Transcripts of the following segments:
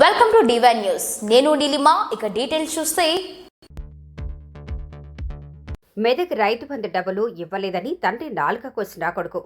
Welcome to divine news నేను నీలిమా ఇక details చూస్తే. మెదక్ రైతు బంధు డబ్బులు ఇవ్వలేదని తండ్రి నాలుక కోసిన కొడుకు.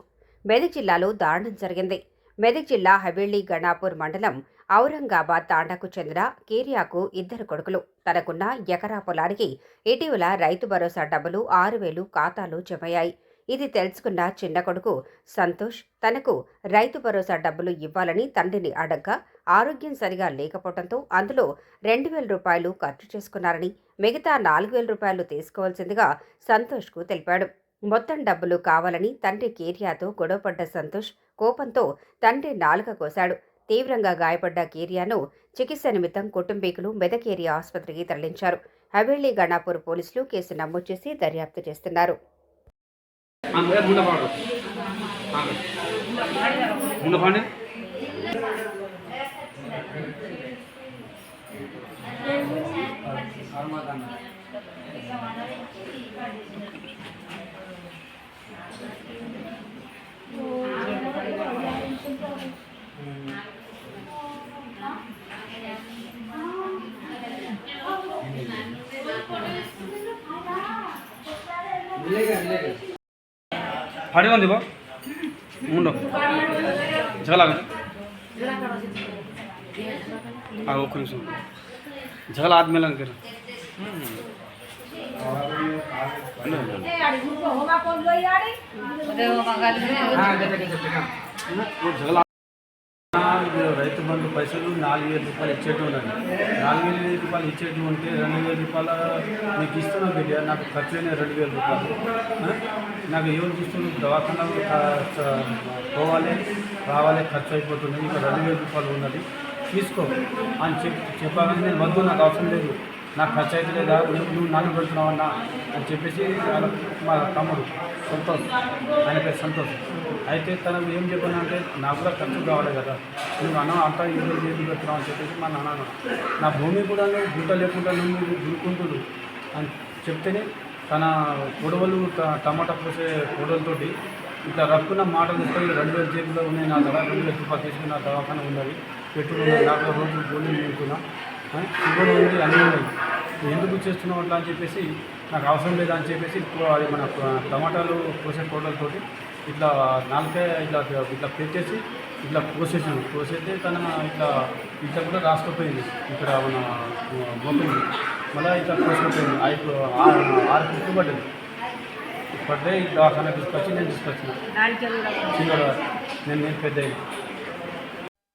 మెదక్ జిల్లాలో దారుణం జరిగింది. మెదక్ జిల్లా హవేళీ గణాపూర్ మండలం ఔరంగాబాద్ తాండాకు చెందిన కేరియాకు ఇద్దరు కొడుకులు. తనకున్న ఎకరా పొలానికి ఇటీవల రైతు భరోసా డబ్బులు ఆరు వేలు ఖాతాలో జమయ్యాయి. ఇది తెలుసుకున్న చిన్న కొడుకు సంతోష్ తనకు రైతు భరోసా డబ్బులు ఇవ్వాలని తండ్రిని అడగ్గా ఆరోగ్యం సరిగా లేకపోవడంతో అందులో రెండు వేల రూపాయలు ఖర్చు చేసుకున్నారని మిగతా నాలుగు వేల రూపాయలు తీసుకోవాల్సిందిగా సంతోష్కు తెలిపాడు. మొత్తం డబ్బులు కావాలని తండ్రి కేరియాతో గొడవపడ్డ సంతోష్ కోపంతో తండ్రి నాలుక కోశాడు. తీవ్రంగా గాయపడ్డ కేరియాను చికిత్స నిమిత్తం కుటుంబీకులు మెదకేరియా ఆసుపత్రికి తరలించారు. హవేలీ గణాపూర్ పోలీసులు కేసు నమోదు చేసి దర్యాప్తు చేస్తున్నారు. মুন্ডা পাওয়া মুন্ডা পাওয়া मिलेगा ಹಾಡಿ ಬಂದಿವ ಮುಂಡು ಜಗಳ ಆಗ ಒಕ್ಕ ನಿಮಿಷ ಜಗಳ ಆದ್ಮೇಲೆ ಅಂತೀರ ಜಗಳ నాలుగు రైతు బంధు పైసలు నాలుగు వేల రూపాయలు ఇచ్చేట్టు నాలుగు వేల రూపాయలు ఇచ్చేట్టు ఉంటే రెండు వేల రూపాయలు నీకు ఇస్తున్నా బిడ్డ నాకు ఖర్చు అయిన రెండు వేల రూపాయలు. నాకు ఎవరు చూస్తున్నారు దవాఖానా పోవాలి రావాలి ఖర్చు అయిపోతుంది ఇంకా రెండు వేల రూపాయలు ఉన్నది. తీసుకో. అని చెప్పి చెప్పాలని నేను వద్దు నాకు అవసరం లేదు. నాకు ఖర్చు అయితే లేదా నువ్వు నువ్వు నన్ను పెడుతున్నావు అన్న అని చెప్పేసి మా తమ్ముడు సంతోష్ ఆయన పేరు సంతోష్. అయితే తనకు ఏం చెప్పాను అంటే నాకు కూడా ఖర్చు కావాలి కదా. నువ్వు అన్న అంతా ఇల్లు చేసి పెడుతున్నావు? అని చెప్పేసి మా నాన్న నా భూమి కూడా నువ్వు గుంట లేకుండా నువ్వు దురుకుంటుడు అని చెప్తేనే తన గొడవలు టమాటా పోసే గొడవలతోటి ఇట్లా రప్పున మాటలు తీసుకొని రెండు వేల జేబులో ఉన్నాయి నా దగ్గర రెండు వేల రూపాయలు తీసుకుని నా దవాఖాన ఉన్నది పెట్టుకున్న నాకు రోజు గోళీలు నింపుతున్నా షుగర్ ఉంది అన్నీ ఉన్నాయి. ఎందుకు చేస్తున్నావు అట్లా అని చెప్పేసి నాకు అవసరం లేదా అని చెప్పేసి ఇప్పుడు అది మన టమాటాలు కోసే కోటలతోటి ఇట్లా నాలుకే ఇట్లా ఇట్లా పెట్టేసి ఇట్లా కోసేసాను. కోసేస్తే తన ఇట్లా ఇట్లా కూడా రాసుకుపోయింది. ఇక్కడ మన మోపింది మళ్ళీ ఇట్లా కోసుకుపోయింది. ఆరు ఆరు కుట్లు పడ్డది పడ్డే ఈ దవాఖాన తీసుకొచ్చి నేను తీసుకొచ్చిన. నేను నేను పెద్ద